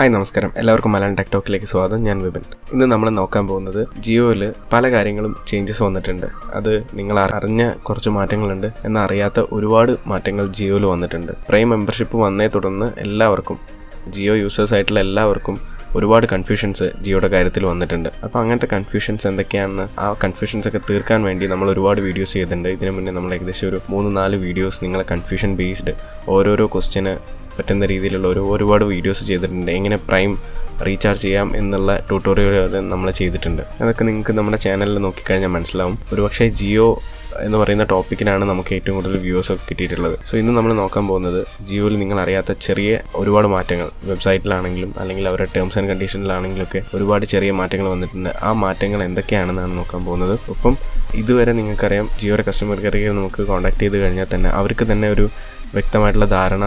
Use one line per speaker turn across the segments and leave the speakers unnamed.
Hi നമസ്കാരം. എല്ലാവർക്കും Malayalam tech ടോക്കിലേക്ക് സ്വാഗതം. ഞാൻ വിപിൻ. ഇന്ന് നമ്മൾ നോക്കാൻ പോകുന്നത് ജിയോയിൽ പല കാര്യങ്ങളും ചേഞ്ചസ് വന്നിട്ടുണ്ട്. അത് നിങ്ങൾ അറിഞ്ഞ കുറച്ച് മാറ്റങ്ങളുണ്ട്. എന്നറിയാത്ത ഒരുപാട് മാറ്റങ്ങൾ ജിയോയിൽ വന്നിട്ടുണ്ട്. പ്രൈം മെമ്പർഷിപ്പ് വന്നേ തുടർന്ന് എല്ലാവർക്കും ജിയോ യൂസേഴ്സ് ആയിട്ടുള്ള എല്ലാവർക്കും ഒരുപാട് കൺഫ്യൂഷൻസ് ജിയോയുടെ കാര്യത്തിൽ വന്നിട്ടുണ്ട്. അപ്പോൾ അങ്ങനത്തെ കൺഫ്യൂഷൻസ് എന്തൊക്കെയാണെന്ന് ആ കൺഫ്യൂഷൻസ് ഒക്കെ തീർക്കാൻ വേണ്ടി നമ്മൾ ഒരുപാട് വീഡിയോസ് ചെയ്തിട്ടുണ്ട്. ഇതിനു മുന്നേ നമ്മൾ ഏകദേശം ഒരു മൂന്ന് നാല് വീഡിയോസ് നിങ്ങളെ കൺഫ്യൂഷൻ ബേസ്ഡ് ഓരോരോ ക്വസ്റ്റിന് പറ്റുന്ന രീതിയിലുള്ള ഒരു ഒരുപാട് വീഡിയോസ് ചെയ്തിട്ടുണ്ട്. എങ്ങനെ പ്രൈം റീചാർജ് ചെയ്യാം എന്നുള്ള ട്യൂട്ടോറിയൽ നമ്മൾ ചെയ്തിട്ടുണ്ട്. അതൊക്കെ നിങ്ങൾക്ക് നമ്മുടെ ചാനലിൽ നോക്കിക്കഴിഞ്ഞാൽ മനസ്സിലാവും. ഒരുപക്ഷെ ജിയോ എന്ന് പറയുന്ന ടോപ്പിക്കിനാണ് നമുക്ക് ഏറ്റവും കൂടുതൽ വ്യൂവേഴ്സ് ഒക്കെ കിട്ടിയിട്ടുള്ളത്. സോ ഇന്ന് നമ്മൾ നോക്കാൻ പോകുന്നത് ജിയോയിൽ നിങ്ങൾ അറിയാത്ത ചെറിയ ഒരുപാട് മാറ്റങ്ങൾ. വെബ്സൈറ്റിലാണെങ്കിലും അല്ലെങ്കിൽ അവരുടെ ടേംസ് ആൻഡ് കണ്ടീഷനിലാണെങ്കിലും ഒക്കെ ഒരുപാട് ചെറിയ മാറ്റങ്ങൾ വന്നിട്ടുണ്ട്. ആ മാറ്റങ്ങൾ എന്തൊക്കെയാണെന്നാണ് നോക്കാൻ പോകുന്നത്. ഒപ്പം ഇതുവരെ നിങ്ങൾക്കറിയാം ജിയോയുടെ കസ്റ്റമർ കെയറിൽ നമുക്ക് കോൺടാക്ട് ചെയ്ത് കഴിഞ്ഞാൽ തന്നെ അവർക്ക് തന്നെ ഒരു വ്യക്തമായിട്ടുള്ള ധാരണ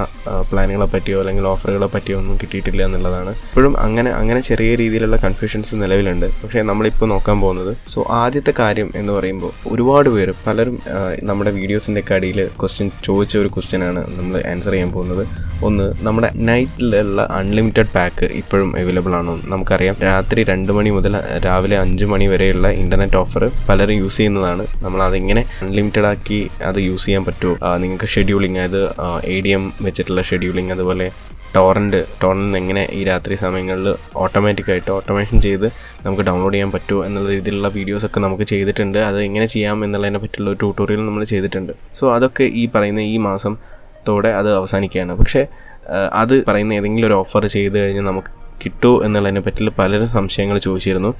പ്ലാനുകളെ പറ്റിയോ അല്ലെങ്കിൽ ഓഫറുകളെ പറ്റിയോ ഒന്നും കിട്ടിയിട്ടില്ല എന്നുള്ളതാണ്. ഇപ്പോഴും അങ്ങനെ അങ്ങനെ ചെറിയ രീതിയിലുള്ള കൺഫ്യൂഷൻസ് നിലവിലുണ്ട്. പക്ഷേ നമ്മളിപ്പോൾ നോക്കാൻ പോകുന്നത് സോ ആദ്യത്തെ കാര്യം എന്ന് പറയുമ്പോൾ ഒരുപാട് പേര് പലരും നമ്മുടെ വീഡിയോസിന്റെ ഒക്കെ അടിയിൽ ക്വസ്റ്റ്യൻ ചോദിച്ച ഒരു ക്വസ്റ്റ്യനാണ് നമ്മൾ ആൻസർ ചെയ്യാൻ പോകുന്നത്. ഒന്ന് നമ്മുടെ നൈറ്റിലുള്ള അൺലിമിറ്റഡ് പാക്ക് ഇപ്പോഴും അവൈലബിൾ ആണോ. നമുക്കറിയാം രാത്രി രണ്ട് മണി മുതൽ രാവിലെ അഞ്ച് മണി വരെയുള്ള ഇന്റർനെറ്റ് ഓഫർ പലരും യൂസ് ചെയ്യുന്നതാണ്. നമ്മൾ അതെങ്ങനെ അൺലിമിറ്റഡ് ആക്കി അത് യൂസ് ചെയ്യാൻ പറ്റുമോ? നിങ്ങൾക്ക് ഷെഡ്യൂളിങ് അതായത് എ ഡി എം വെച്ചിട്ടുള്ള ഷെഡ്യൂളിങ് അതുപോലെ ടോറന്റ് ടോറന്റ് എങ്ങനെ ഈ രാത്രി സമയങ്ങളിൽ ഓട്ടോമാറ്റിക്കായിട്ട് ഓട്ടോമേഷൻ ചെയ്ത് നമുക്ക് ഡൗൺലോഡ് ചെയ്യാൻ പറ്റുമോ എന്നുള്ള രീതിയിലുള്ള വീഡിയോസൊക്കെ നമുക്ക് ചെയ്തിട്ടുണ്ട്. അത് എങ്ങനെ ചെയ്യാം എന്നുള്ളതിനെ പറ്റിയുള്ള ഒരു ട്യൂട്ടോറിയൽ നമ്മൾ ചെയ്തിട്ടുണ്ട്. സോ അതൊക്കെ ഈ പറയുന്ന ഈ മാസം ത്തോടെ അത് അവസാനിക്കുകയാണ്. പക്ഷേ അത് പറയുന്ന ഏതെങ്കിലും ഒരു ഓഫർ ചെയ്ത് കഴിഞ്ഞാൽ നമുക്ക് കിട്ടുമോ എന്നുള്ളതിനെ പറ്റി പലരും സംശയങ്ങൾ ചോദിച്ചിരുന്നു.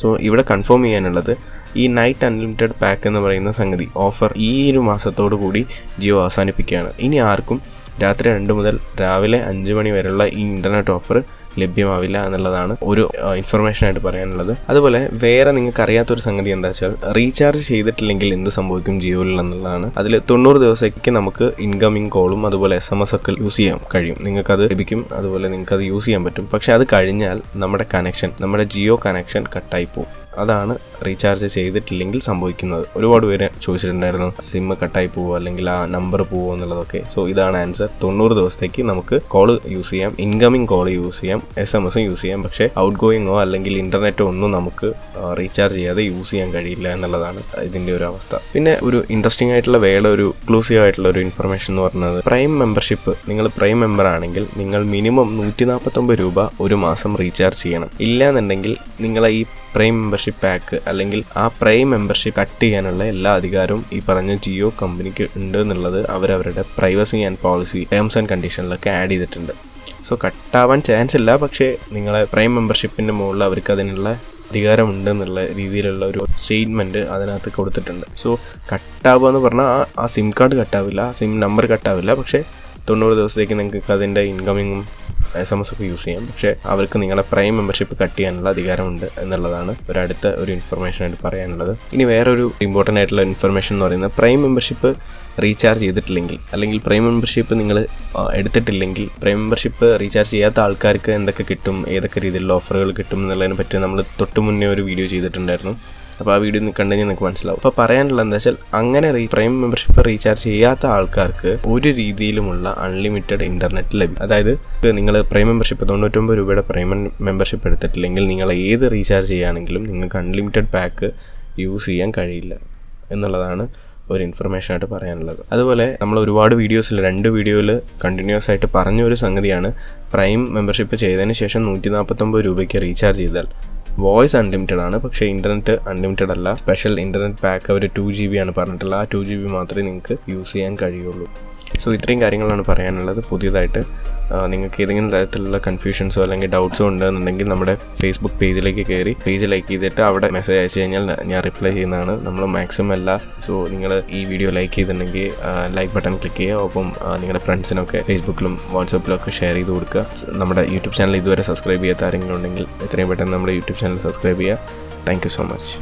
സോ ഇവിടെ കൺഫേം ചെയ്യാനുള്ളത് ഈ നൈറ്റ് അൺലിമിറ്റഡ് പാക്ക് എന്ന് പറയുന്ന സംഗതി ഓഫർ ഈ ഒരു മാസത്തോടു കൂടി ജിയോ അവസാനിപ്പിക്കുകയാണ്. ഇനി ആർക്കും രാത്രി രണ്ട് മുതൽ രാവിലെ അഞ്ച് മണി വരെയുള്ള ഈ ഇന്റർനെറ്റ് ഓഫർ ലഭ്യമാവില്ല എന്നുള്ളതാണ് ഒരു ഇൻഫർമേഷൻ ആയിട്ട് പറയാനുള്ളത്. അതുപോലെ വേറെ നിങ്ങൾക്ക് അറിയാത്തൊരു സംഗതി എന്താ വെച്ചാൽ റീചാർജ് ചെയ്തിട്ടില്ലെങ്കിൽ എന്ത് സംഭവിക്കും ജിയോയിൽ എന്നുള്ളതാണ്. അതിൽ തൊണ്ണൂറ് ദിവസത്തേക്ക് നമുക്ക് ഇൻകമിംഗ് കോളും അതുപോലെ എസ് എം എസ് ഒക്കെ യൂസ് ചെയ്യാൻ കഴിയും. നിങ്ങൾക്കത് ലഭിക്കും അതുപോലെ നിങ്ങൾക്ക് അത് യൂസ് ചെയ്യാൻ പറ്റും. പക്ഷെ അത് കഴിഞ്ഞാൽ നമ്മുടെ കണക്ഷൻ നമ്മുടെ ജിയോ കണക്ഷൻ കട്ടായി പോകും അതാണ് റീചാർജ് ചെയ്തിട്ടില്ലെങ്കിൽ സംഭവിക്കുന്നത്. ഒരുപാട് പേര് ചോദിച്ചിട്ടുണ്ടായിരുന്നു സിം കട്ടായി പോവുക അല്ലെങ്കിൽ ആ നമ്പർ പോവുക എന്നുള്ളതൊക്കെ. സോ ഇതാണ് ആൻസർ തൊണ്ണൂറ് ദിവസത്തേക്ക് നമുക്ക് കോൾ യൂസ് ചെയ്യാം. ഇൻകമിംഗ് കോൾ യൂസ് ചെയ്യാം. എസ് എം എസും യൂസ് ചെയ്യാം. പക്ഷേ ഔട്ട് ഗോയിങ്ങോ അല്ലെങ്കിൽ ഇന്റർനെറ്റോ ഒന്നും നമുക്ക് റീചാർജ് ചെയ്യാതെ യൂസ് ചെയ്യാൻ കഴിയില്ല എന്നുള്ളതാണ് ഇതിന്റെ ഒരു അവസ്ഥ. പിന്നെ ഒരു ഇൻട്രസ്റ്റിംഗ് ആയിട്ടുള്ള വേറെ ഒരു എക്സ്ക്ലൂസീവ് ആയിട്ടുള്ള ഒരു ഇൻഫർമേഷൻ എന്ന് പറയുന്നത് പ്രൈം മെമ്പർഷിപ്പ് നിങ്ങൾ പ്രൈം മെമ്പർ ആണെങ്കിൽ നിങ്ങൾ മിനിമം നൂറ്റി നാൽപ്പത്തൊമ്പത് രൂപ ഒരു മാസം റീചാർജ് ചെയ്യണം. ഇല്ല എന്നുണ്ടെങ്കിൽ നിങ്ങളെ ഈ പ്രൈം മെമ്പർഷിപ്പ് പാക്ക് അല്ലെങ്കിൽ ആ പ്രൈം മെമ്പർഷിപ്പ് കട്ട് ചെയ്യാനുള്ള എല്ലാ അധികാരവും ഈ പറഞ്ഞ ജിയോ കമ്പനിക്ക് ഉണ്ട് എന്നുള്ളത് അവരവരുടെ privacy and policy terms and കണ്ടീഷനിലൊക്കെ add ചെയ്തിട്ടുണ്ട്. സോ കട്ടാവാൻ ചാൻസ് ഇല്ല. പക്ഷേ നിങ്ങളെ പ്രൈം മെമ്പർഷിപ്പിന്റെ മുകളിൽ അവർക്ക് അതിനുള്ള അധികാരമുണ്ട് എന്നുള്ള രീതിയിലുള്ള ഒരു സ്റ്റേറ്റ്മെന്റ് അതിനകത്ത് കൊടുത്തിട്ടുണ്ട്. സോ കട്ടാവുക എന്ന് പറഞ്ഞാൽ ആ സിം കാർഡ് കട്ടാവില്ല ആ സിം നമ്പർ കട്ടാവില്ല പക്ഷേ തൊണ്ണൂറ് ദിവസത്തേക്ക് നിങ്ങൾക്ക് അതിന്റെ ഇൻകമിങ്ങും എസ് എം എസ് ഒക്കെ യൂസ് ചെയ്യാം. പക്ഷേ അവർക്ക് നിങ്ങളെ പ്രൈം മെമ്പർഷിപ്പ് കട്ട് ചെയ്യാനുള്ള അധികാരമുണ്ട് എന്നുള്ളതാണ് ഒരു അടുത്ത ഒരു ഇൻഫർമേഷൻ ആയിട്ട് പറയാനുള്ളത്. ഇനി വേറൊരു ഇമ്പോർട്ടന്റ് ആയിട്ടുള്ള ഇൻഫർമേഷൻ എന്ന് പറയുന്നത് പ്രൈം മെമ്പർഷിപ്പ് റീചാർജ് ചെയ്തിട്ടില്ലെങ്കിൽ അല്ലെങ്കിൽ പ്രൈം മെമ്പർഷിപ്പ് നിങ്ങൾ എടുത്തിട്ടില്ലെങ്കിൽ പ്രൈം മെമ്പർഷിപ്പ് റീചാർജ് ചെയ്യാത്ത ആൾക്കാർക്ക് എന്തൊക്കെ കിട്ടും ഏതൊക്കെ രീതിയിലുള്ള ഓഫറുകൾ കിട്ടും എന്നുള്ളതിനെ പറ്റി നമ്മൾ തൊട്ട് മുന്നേ ഒരു വീഡിയോ ചെയ്തിട്ടുണ്ടായിരുന്നു. അപ്പോൾ ആ വീഡിയോ കണ്ടു കഴിഞ്ഞാൽ നിങ്ങൾക്ക് മനസ്സിലാവും. അപ്പോൾ പറയാനുള്ള എന്താ വെച്ചാൽ അങ്ങനെ പ്രൈം മെമ്പർഷിപ്പ് റീചാർജ് ചെയ്യാത്ത ആൾക്കാർക്ക് ഒരു രീതിയിലുമുള്ള അൺലിമിറ്റഡ് ഇന്റർനെറ്റ് ലഭിക്കും അതായത് നിങ്ങൾ പ്രൈം മെമ്പർഷിപ്പ് തൊണ്ണൂറ്റൊമ്പത് രൂപയുടെ പ്രൈം മെമ്പർഷിപ്പ് എടുത്തിട്ടില്ലെങ്കിൽ നിങ്ങൾ ഏത് റീചാർജ് ചെയ്യുകയാണെങ്കിലും നിങ്ങൾക്ക് അൺലിമിറ്റഡ് പാക്ക് യൂസ് ചെയ്യാൻ കഴിയില്ല എന്നുള്ളതാണ് ഒരു ഇൻഫർമേഷൻ ആയിട്ട് പറയാനുള്ളത്. അതുപോലെ നമ്മൾ ഒരുപാട് വീഡിയോസിൽ രണ്ട് വീഡിയോയിൽ കണ്ടിന്യൂസ് ആയിട്ട് പറഞ്ഞ ഒരു സംഗതിയാണ് പ്രൈം മെമ്പർഷിപ്പ് ചെയ്തതിന് ശേഷം നൂറ്റി നാൽപ്പത്തൊമ്പത് രൂപയ്ക്ക് റീചാർജ് ചെയ്താൽ. വോയിസ് അൺലിമിറ്റഡ് ആണ്. പക്ഷേ ഇന്റർനെറ്റ് അൺലിമിറ്റഡ് അല്ല. സ്പെഷ്യൽ ഇന്റർനെറ്റ് പാക്ക് അവർ ടു ജി ബി ആണ് പറഞ്ഞിട്ടുള്ളത്. ആ ടു ജി ബി മാത്രമേ നിങ്ങൾക്ക് യൂസ് ചെയ്യാൻ കഴിയുള്ളൂ. സോ ഇത്രയും കാര്യങ്ങളാണ് പറയാനുള്ളത്. പുതിയതായിട്ട് നിങ്ങൾക്ക് ഏതെങ്കിലും തരത്തിലുള്ള കൺഫ്യൂഷൻസോ അല്ലെങ്കിൽ ഡൗട്ട്സോ ഉണ്ടെന്നുണ്ടെങ്കിൽ നമ്മുടെ ഫേസ്ബുക്ക് പേജിലേക്ക് കയറി പേജ് ലൈക്ക് ചെയ്തിട്ട് അവിടെ മെസ്സേജ് അയച്ചു കഴിഞ്ഞാൽ ഞാൻ റിപ്ലൈ ചെയ്യുന്നതാണ്. നമ്മൾ മാക്സിമം അല്ല. സോ നിങ്ങൾ ഈ വീഡിയോ ലൈക്ക് ചെയ്തിട്ടുണ്ടെങ്കിൽ ലൈക്ക് ബട്ടൺ ക്ലിക്ക് ചെയ്യുക. ഒപ്പം നിങ്ങളുടെ ഫ്രണ്ട്സിനൊക്കെ ഫേസ്ബുക്കിലും വാട്സപ്പിലും ഒക്കെ ഷെയർ ചെയ്ത് കൊടുക്കുക. നമ്മുടെ യൂട്യൂബ് ചാനൽ ഇതുവരെ സബ്സ്ക്രൈബ് ചെയ്യാത്ത ആരെങ്കിലും ഉണ്ടെങ്കിൽ എത്രയും പെട്ടെന്ന് നമ്മുടെ യൂട്യൂബ് ചാനൽ സബ്സ്ക്രൈബ് ചെയ്യുക. Thank so much